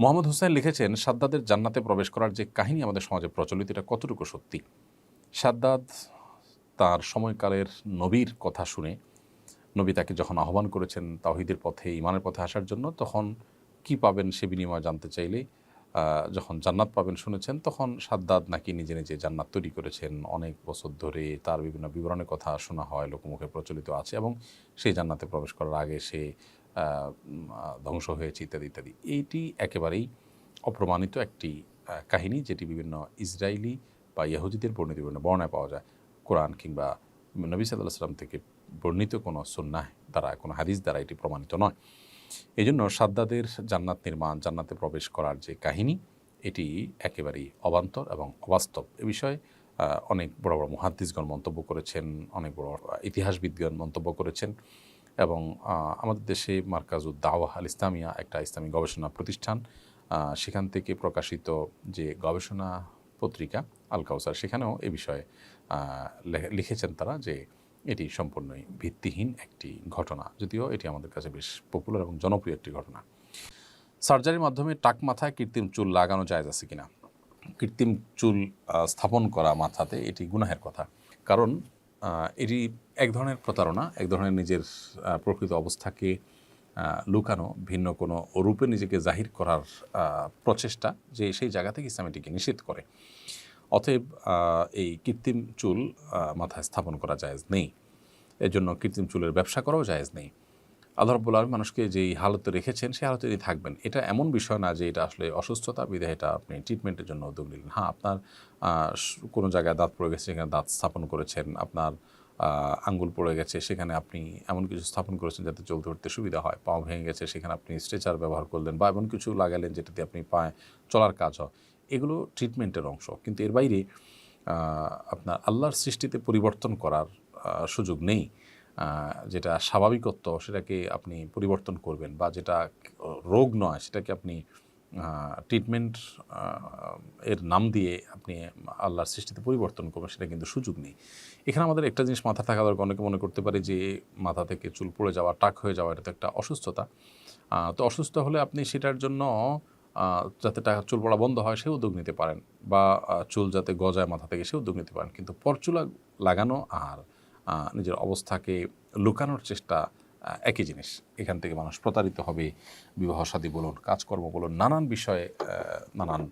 মোহাম্মদ হোসেন লিখেছেন, সাদ্দাদের জান্নাতে প্রবেশ করার যে কাহিনী আমাদের সমাজে প্রচলিত, এটা কতটুকু সত্যি? সাদ্দাদ তার সময়কালের নবীর কথা শুনে নবী তাকে যখন আহ্বান করেছেন তাহিদের পথে ইমানের পথে আসার জন্য, তখন কি পাবেন সে বিনিময় জানতে চাইলে যখন জান্নাত পাবেন শুনেছেন, তখন সাদ্দাদ নাকি নিজে নিজে জান্নাত তৈরি করেছেন। অনেক বছর ধরে তার বিভিন্ন বিবরণের কথা শোনা হয়, লোকমুখে প্রচলিত আছে এবং সেই জান্নাতে প্রবেশ করার আগে সে ধ্বংস হয়েছে ইত্যাদি ইত্যাদি। এইটি একেবারেই অপ্রমাণিত একটি কাহিনী যেটি বিভিন্ন ইসরায়েলি বা ইয়াহুদিদের বর্ণিত, বিভিন্ন বর্ণায় পাওয়া যায়। কোরআন কিংবা নবী সাল্লাহ সাল্লাম থেকে বর্ণিত কোনো সন্ন্যাহ দ্বারা, কোনো হাদিস দ্বারা এটি প্রমাণিত নয়। এই জন্য সাদ্দাদের জান্নাত নির্মাণ, জান্নাতে প্রবেশ করার যে কাহিনী, এটি একেবারেই অবান্তর এবং অবাস্তব। এ বিষয়ে অনেক বড় বড় মহাদ্দিসগণ মন্তব্য করেছেন, অনেক বড় ইতিহাসবিদগণ মন্তব্য করেছেন। এবং আমাদের দেশে মার্কাজুদ দাওয়াহ আল ইসলামিয়া একটা ইসলামী গবেষণা প্রতিষ্ঠান সেখান থেকে প্রকাশিত যে গবেষণা পত্রিকা আল কাউসার, সেখানেও এ বিষয়ে লিখেছেন তারা যে এটি সম্পূর্ণই ভিত্তিহীন একটি ঘটনা, যদিও এটি আমাদের কাছে বেশ পপুলার এবং জনপ্রিয় একটি ঘটনা। সার্জারির মাধ্যমে টাক মাথায় কৃত্রিম চুল লাগানো যায় আছে কিনা? কৃত্রিম চুল স্থাপন করা মাথাতে এটি গুনাহের কথা। কারণ এটি এক ধরনের প্রতারণা, এক ধরনের নিজের প্রকৃত অবস্থাকে লুকানো, ভিন্ন কোনো রূপে নিজেকে জাহির করার প্রচেষ্টা যে সেই জায়গা থেকে ইসলাম এটিকে নিষেধ করে। অতএব এই কৃত্রিম চুল মাথায় স্থাপন করা জায়েজ নেই। এর জন্য কৃত্রিম চুলের ব্যবসা করাও জায়েজ নেই। আল্লাহ রব্বুল আলম মানুষকে যেই হালতে রেখেছেন, সেই হালতে থাকবেন, এটা এমন বিষয় না যে এটা আসলে অসুস্থতা, বিধায় এটা আপনি ট্রিটমেন্টের জন্য উদ্যোগ নিলেন হ্যাঁ আপনার কোনো জায়গায় দাঁত পড়ে গেছে, সেখানে দাঁত স্থাপন করেছেন, আপনার আঙ্গুল পড়ে গেছে, সেখানে আপনি এমন কিছু স্থাপন করেছেন যাতে চলতে উঠতে সুবিধা হয়। পাও ভেঙে গেছে, সেখানে আপনি স্ট্রেচার ব্যবহার করলেন বা এমন কিছু লাগালেন যেটাতে আপনি পায়ে চলার কাজ হয়। এগুলো ট্রিটমেন্টের অংশ। কিন্তু এর বাইরে আপনার আল্লাহর সৃষ্টিতে পরিবর্তন করার সুযোগ নেই। যেটা স্বাভাবিকত্ব, সেটাকে আপনি পরিবর্তন করবেন বা যেটা রোগ নয়, সেটাকে আপনি ট্রিটমেন্ট এর নাম দিয়ে আপনি আল্লাহর সৃষ্টিতে পরিবর্তন করবেন, সেটা কিন্তু সুযোগ নেই। এখানে আমাদের একটা জিনিস মাথা থাকা দরকার, অনেকে মনে করতে পারে যে মাথা থেকে চুল পড়ে যাওয়া, টাক হয়ে যাওয়া, এটা তো একটা অসুস্থতা। তো অসুস্থ হলে আপনি সেটার জন্য যাতে টাকা, চুল পড়া বন্ধ হয় সে উদ্যোগ নিতে পারেন বা চুল যাতে গজায় মাথা থেকে সে উদ্যোগ নিতে পারেন। কিন্তু পরচুলা লাগানো আর নিজের অবস্থাকে লুকানোর চেষ্টা একই জিনিস। এখান থেকে মানুষ প্রতারিত হবে বিবাহ সাদী বলুন, কাজকর্ম বলুন, নানান বিষয়ে নানান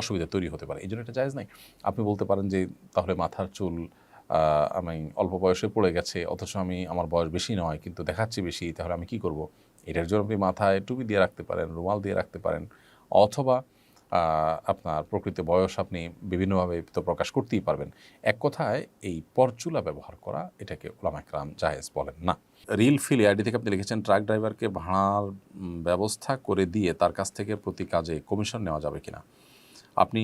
অসুবিধা তৈরি হতে পারে। এই জন্য এটা জায়জ নাই। আপনি বলতে পারেন যে, তাহলে মাথার চুল আমি অল্প বয়সে পড়ে গেছে, অথচ আমি আমার বয়স বেশি নয়, কিন্তু দেখাচ্ছি বেশি, তাহলে আমি কি করব? এটার জন্য আপনি মাথায় টুপি দিয়ে রাখতে পারেন, রুমাল দিয়ে রাখতে পারেন, অথবা আপনার প্রকৃত বয়স আপনি বিভিন্নভাবে তো প্রকাশ করতেই পারবেন। এক কথায়, এই পরচুলা ব্যবহার করা, এটাকে ওলামাকরাম জায়েজ বলেন না। রিল ফিল আইডি থেকে আপনি লিখেছেন, ট্রাক ড্রাইভারকে ভাড়ার ব্যবস্থা করে দিয়ে তার কাছ থেকে প্রতি কাজে কমিশন নেওয়া যাবে কিনা? আপনি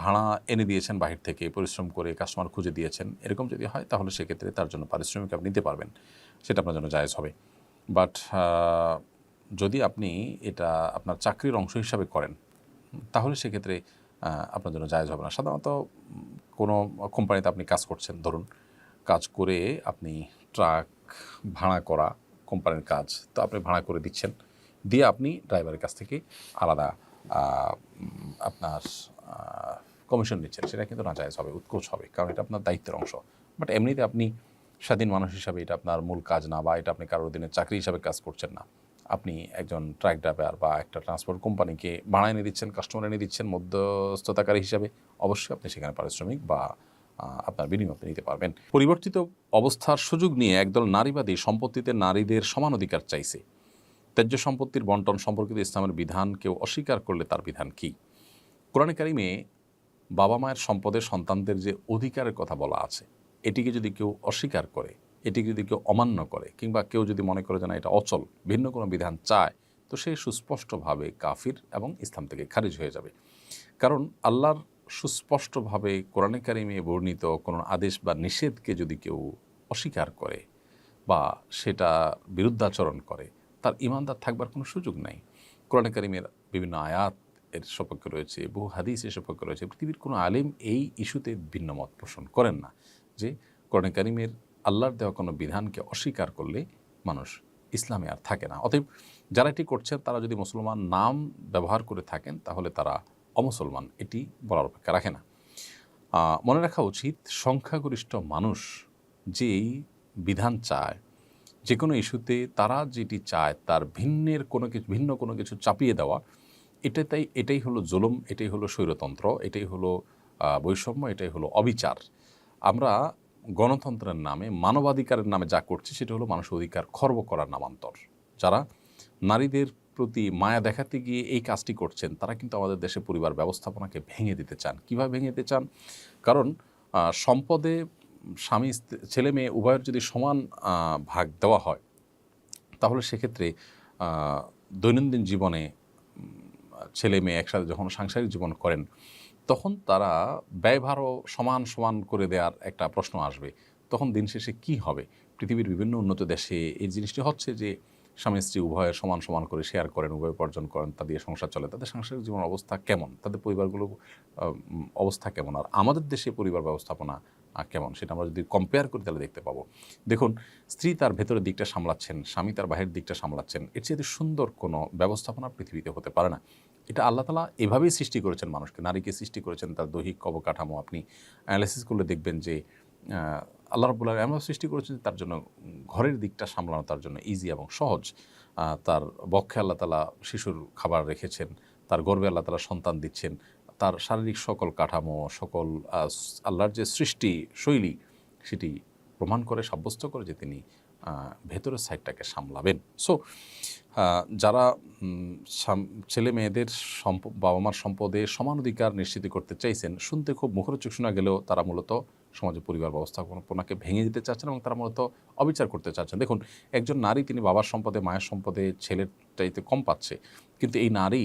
ভাড়া এনে দিয়েছেন বাহির থেকে, পরিশ্রম করে কাস্টমার খুঁজে দিয়েছেন, এরকম যদি হয় তাহলে সেক্ষেত্রে তার জন্য পারিশ্রমিক আপনি নিতে পারবেন, সেটা আপনার জন্য জায়েজ হবে। বাট যদি আপনি এটা আপনার চাকরির অংশ হিসাবে করেন, তাহলে সেক্ষেত্রে আপনার জন্য জায়েজ হবে না। সাধারণত কোনো কোম্পানিতে আপনি কাজ করছেন, ধরুন, কাজ করে আপনি ট্রাক ভাড়া করা কোম্পানির কাজ, তো আপনি ভাড়া করে দিচ্ছেন। দিয়ে আপনি ড্রাইভারের কাছ থেকে আলাদা আপনার কমিশন নিচ্ছেন। সেটা কিন্তু না হবে, উৎকোচ হবে, কারণ এটা আপনার দায়িত্বের অংশ। বাট এমনিতে আপনি স্বাধীন মানুষ হিসাবে এটা আপনার মূল কাজ না বা এটা আপনি কারোর দিনের চাকরি হিসাবে কাজ করছেন না। আপনি একজন ট্রাক ড্রাইভার বা একটা ট্রান্সপোর্ট কোম্পানিকে ভাড়া এনে দিচ্ছেন কাস্টমার এনে দিচ্ছেন মধ্যস্থতাকারী হিসাবে। অবশ্যই আপনি সেখানে পারিশ্রমিক বা আপনার বিনিময় নিতে পারবেন। পরিবর্তিত অবস্থার সুযোগ নিয়ে একদল নারীবাদী সম্পত্তিতে নারীদের সমান অধিকার চাইছে। ত্যায্য সম্পত্তির বন্টন সম্পর্কিত ইসলামের বিধান কেউ অস্বীকার করলে তার বিধান কি? কোরআনে কারিমে বাবা মায়ের সম্পদের সন্তানদের যে অধিকারের কথা বলা আছে, এটিকে যদি কেউ অস্বীকার করে, এটিকে যদি কেউ অমান্য করে, কিংবা কেউ যদি মনে করে যে না, এটা অচল, ভিন্ন কোনো বিধান চায়, তো সে সুস্পষ্টভাবে কাফির এবং ইসলাম থেকে খারিজ হয়ে যাবে। কারণ আল্লাহর সুস্পষ্টভাবে কোরআনে কারিমে বর্ণিত কোনো আদেশ বা নিষেধকে যদি কেউ অস্বীকার করে বা সেটা বিরুদ্ধাচরণ করে, তার ইমানদার থাকবার কোনো সুযোগ নাই। কোরআন কারিমের বিভিন্ন আয়াত এর সপক্ষে রয়েছে, বহু হাদিস এর সপক্ষে রয়েছে। পৃথিবীর কোনো আলেম এই ইস্যুতে ভিন্ন মত পোষণ করেন না যে কোরআন কারিমের আল্লাহর দেওয়া কোনো বিধানকে অস্বীকার করলে মানুষ ইসলামে আর থাকে না। অতএব যারা এটি করছেন, তারা যদি মুসলমান নাম ব্যবহার করে থাকেন, তাহলে তারা অমুসলমান, এটি বলার অপেক্ষা রাখে না। মনে রাখা উচিত, সংখ্যাগরিষ্ঠ মানুষ যেই বিধান চায় যে কোনো ইস্যুতে তারা যেটি চায়, তার ভিন্নের কোনো কিছু, ভিন্ন কোনো কিছু চাপিয়ে দেওয়া, এটা তাই, এটাই হলো জুলুম, এটাই হলো স্বৈরতন্ত্র, এটাই হলো বৈষম্য, এটাই হলো অবিচার। আমরা গণতন্ত্রের নামে, মানবাধিকারের নামে যা করছি, সেটা হলো মানুষের অধিকার খর্ব করার নামান্তর। যারা নারীদের প্রতি মায়া দেখাতে গিয়ে এই কাজটি করছেন, তারা কিন্তু আমাদের দেশে পরিবার ব্যবস্থাপনাকে ভেঙে দিতে চান। কীভাবে ভেঙে দিতে চান? কারণ সম্পদে স্বামী, ছেলে মেয়ে উভয়ের যদি সমান ভাগ দেওয়া হয়, তাহলে সেক্ষেত্রে দৈনন্দিন জীবনে ছেলে মেয়ে একসাথে যখন সাংসারিক জীবন করেন, তখন তারা ব্যয়ভারও সমান সমান করে দেওয়ার একটা প্রশ্ন আসবে। তখন দিন শেষে কী হবে? পৃথিবীর বিভিন্ন উন্নত দেশে এই জিনিসটি হচ্ছে যে স্বামী স্ত্রী উভয়ের সমান সমান করে শেয়ার করেন, উভয় উপার্জন করেন, তা দিয়ে সংসার চলে। তাদের সাংসারিক জীবন অবস্থা কেমন? তাদের পরিবারগুলো অবস্থা কেমন? আর আমাদের দেশে পরিবার ব্যবস্থাপনা কেমন? সেটা আমরা যদি কম্পেয়ার করি, তাহলে দেখতে পাবো। দেখুন, স্ত্রী তার ভেতরের দিকটা সামলাচ্ছেন, স্বামী তার বাহিরের দিকটা সামলাচ্ছেন। এর চেয়ে সুন্দর কোনো ব্যবস্থাপনা পৃথিবীতে হতে পারে না। এটা আল্লাহ তালা এভাবেই সৃষ্টি করেছেন মানুষকে। নারীকে সৃষ্টি করেছেন তার দৈহিক অবকাঠামো। আপনি অ্যানালাইসিস করলে দেখবেন যে আল্লাহ রবুল্লাহ এমন সৃষ্টি করেছেন তার জন্য ঘরের দিকটা সামলানো তার জন্য ইজি এবং সহজ। তার বক্ষে আল্লাহ তালা শিশুর খাবার রেখেছেন, তার গর্বে আল্লাহ তালা সন্তান দিচ্ছেন, তার শারীরিক সকল কাঠামো, সকল আল্লাহর যে সৃষ্টি শৈলী, সেটি প্রমাণ করে, সাব্যস্ত করে যে তিনি ভেতরের সাইডটাকে সামলাবেন। সো যারা ছেলে মেয়েদের সম্প বাবা মার সম্পদে সমান অধিকার নিশ্চিত করতে চাইছেন, শুনতে খুব মুখরোচক শোনা গেলেও তারা মূলত সমাজে পরিবার ব্যবস্থাপনাকে ভেঙে দিতে চাচ্ছেন এবং তারা মূলত অবিচার করতে চাচ্ছেন। দেখুন, একজন নারী তিনি বাবার সম্পদে, মায়ের সম্পদে ছেলের চাইতে কম পাচ্ছে। কিন্তু এই নারী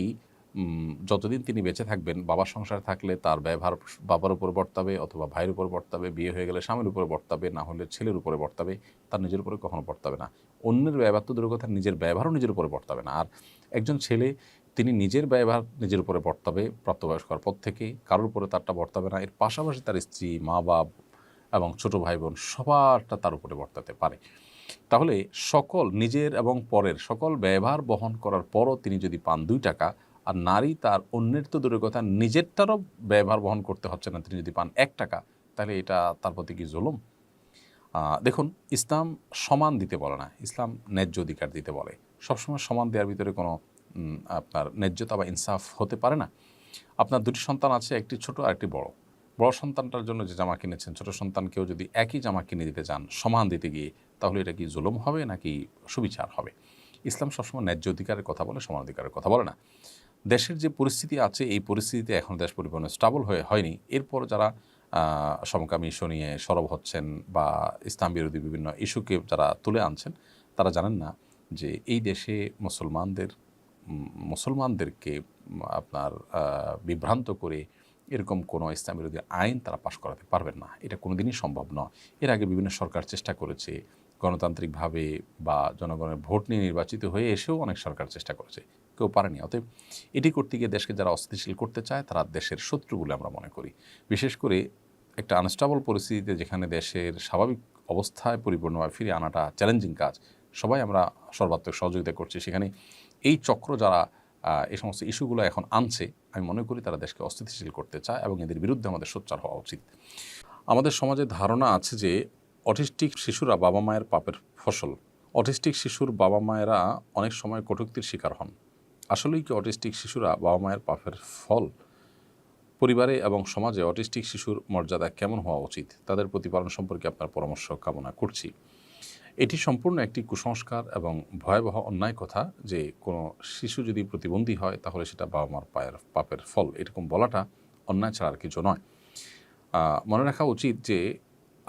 যতদিন তিনি বেঁচে থাকবেন, বাবার সংসারে থাকলে তার ব্যবহার বাবার উপর বর্তাবে অথবা ভাইয়ের উপর বর্তাবে, বিয়ে হয়ে গেলে স্বামীর উপরে বর্তাবে, না হলে ছেলের উপরে বর্তাবে, তার নিজের উপরে কখনো বর্তাবে না। অন্যের ব্যবহার তো দূরের কথা নিজের ব্যবহারও নিজের উপরে বর্তাবে না। আর একজন ছেলে তিনি নিজের ব্যবহার নিজের উপরে বর্তাবে প্রাপ্তবয়স্ক হওয়ার পর থেকে কারোর উপরে তারটা বর্তাবে না। এর পাশাপাশি তার স্ত্রী, মা, বাপ এবং ছোট ভাই বোন সবারটা তার উপরে বর্তাতে পারে। তাহলে সকল নিজের এবং পরের সকল ব্যবহার বহন করার পরও তিনি যদি পান দুই টাকা, আর নারী তার অন্যের তো দূরের কথা, নিজেরটারও ব্যবহার বহন করতে হচ্ছে না, তিনি যদি পান এক টাকা, তাহলে এটা তার প্রতি কি জুলুম? দেখুন, ইসলাম সমান দিতে বলে না, ইসলাম ন্যায্য অধিকার দিতে বলে। সবসময় সমান দেওয়ার ভিতরে কোনো আপনার ন্যায্যতা বা ইনসাফ হতে পারে না। আপনার দুটি সন্তান আছে, একটি ছোট আর একটি বড়। বড় সন্তানটার জন্য যে জামা কিনেছেন, ছোট সন্তানকেও যদি একই জামা কিনে দিতে চান, সমান দিতে গিয়ে, তাহলে এটা কি জুলুম হবে নাকি সুবিচার হবে? ইসলাম সবসময় ন্যায্য অধিকারের কথা বলে, সমান অধিকারের কথা বলে না। দেশের যে পরিস্থিতি আছে, এই পরিস্থিতিতে এখন দেশ পরিবহন স্টাবল হয়ে হয়নি। এরপর যারা সমকামী ইস্যু নিয়ে সরব হচ্ছেন বা ইসলাম বিরোধী বিভিন্ন ইস্যুকে যারা তুলে আনছেন, তারা জানেন না যে এই দেশে মুসলমানদের মুসলমানদেরকে আপনার বিভ্রান্ত করে এরকম কোনো ইসলাম বিরোধী আইন তারা পাশ করাতে পারবেন না। এটা কোনোদিনই সম্ভব নয়। এর আগে বিভিন্ন সরকার চেষ্টা করেছে গণতান্ত্রিকভাবে বা জনগণের ভোট নিয়ে নির্বাচিত হয়ে এসেও অনেক সরকার চেষ্টা করেছে। কেউ পারেনি। অতএব এটি করতে গিয়ে দেশকে যারা অস্থিতিশীল করতে চায়, তারা দেশের শত্রু বলে আমরা মনে করি। বিশেষ করে একটা আনস্টেবল পরিস্থিতিতে যেখানে দেশের স্বাভাবিক অবস্থায় পরিপূর্ণভাবে ফিরে আনাটা চ্যালেঞ্জিং কাজ, সবাই আমরা সর্বাত্মক সহযোগিতা করছি। সেখানে এই চক্র যারা এই সমস্ত ইস্যুগুলো এখন আনছে, আমি মনে করি তারা দেশকে অস্থিতিশীল করতে চায় এবং এদের বিরুদ্ধে আমাদের সোচ্চার হওয়া উচিত। আমাদের সমাজে ধারণা আছে যে, অটিস্টিক শিশুরা বাবা মায়ের পাপের ফসল। অটিস্টিক শিশুর বাবা মায়েরা অনেক সময় কটূক্তির শিকার হন। আসলেই কি অটিস্টিক শিশুরা বাবা মায়ের পাপের ফল? পরিবারে এবং সমাজে অটিস্টিক শিশুর মর্যাদা কেমন হওয়া উচিত? তাদের প্রতিপালন সম্পর্কে আপনার পরামর্শ, কামনা করছি। এটি সম্পূর্ণ একটি কুসংস্কার এবং ভয়াবহ অন্যায় কথা যে কোনো শিশু যদি প্রতিবন্ধী হয়, তাহলে সেটা বাবা মার পায়ের, পাপের ফল। এরকম বলাটা অন্যায় ছাড়া আর কিছু নয়। মনে রাখা উচিত যে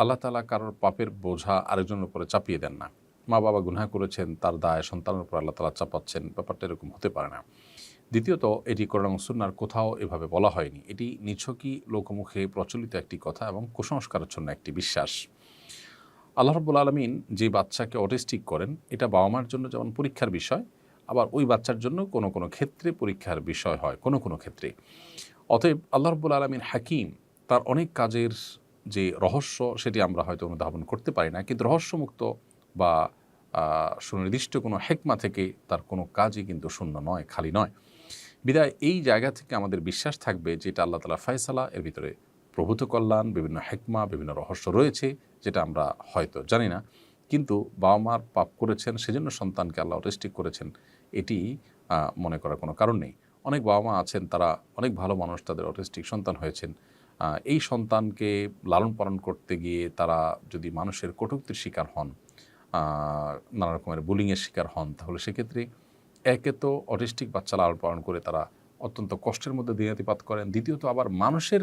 আল্লাহ তালা কারোর পাপের বোঝা আরেকজনের উপরে চাপিয়ে দেন না। মা বাবা গুনাহ করেছেন, তার দায় সন্তানের উপর আল্লাহ তালা চাপাচ্ছেন, ব্যাপারটা এরকম হতে পারে না। দ্বিতীয়ত, এটি করোনা সুন্নার কোথাও এভাবে বলা হয়নি। এটি নিছকই, লোকমুখে প্রচলিত একটি কথা এবং কুসংস্কারাচ্ছন্ন একটি বিশ্বাস। আল্লাহ রব্বুল আলমিন যে বাচ্চাকে অটিস্টিক করেন, এটা বাবা মার জন্য যেমন পরীক্ষার বিষয়, আবার ওই বাচ্চার জন্য কোনো কোনো ক্ষেত্রে পরীক্ষার বিষয় হয়, কোনো কোনো ক্ষেত্রে। অতএব আল্লাহ রব্বুল আলমিন হাকিম, তার অনেক কাজের যে রহস্য সেটি আমরা হয়তো অনুধাবন করতে পারি না, কিন্তু রহস্যমুক্ত বা সুনির্দিষ্ট কোনো হেকমা থেকে তার কোনো কাজই কিন্তু শূন্য নয়, খালি নয়। বিদায়, এই জায়গা থেকে আমাদের বিশ্বাস থাকবে যে এটা আল্লাহ তালা ফয়সালা, এর ভিতরে প্রভূত কল্যাণ, বিভিন্ন হেকমা, বিভিন্ন রহস্য রয়েছে, যেটা আমরা হয়তো জানি না। কিন্তু বাবা মার পাপ করেছেন, সেজন্য সন্তানকে আল্লাহ রেস্ট্রিক করেছেন। এটি মনে করার কোনো কারণ নেই। অনেক বাবা মা আছেন, তারা অনেক ভালো মানুষ, তাদের অটিস্টিক সন্তান হয়েছেন। এই সন্তানকে লালন পালন করতে গিয়ে তারা যদি মানুষের কটুক্তির শিকার হন নানা রকমের বুলিংয়ের শিকার হন, তাহলে সেক্ষেত্রে একে তো অটিস্টিক বাচ্চা লালন পালন করে তারা অত্যন্ত কষ্টের মধ্যে দিনাতিপাত করেন। দ্বিতীয়ত আবার মানুষের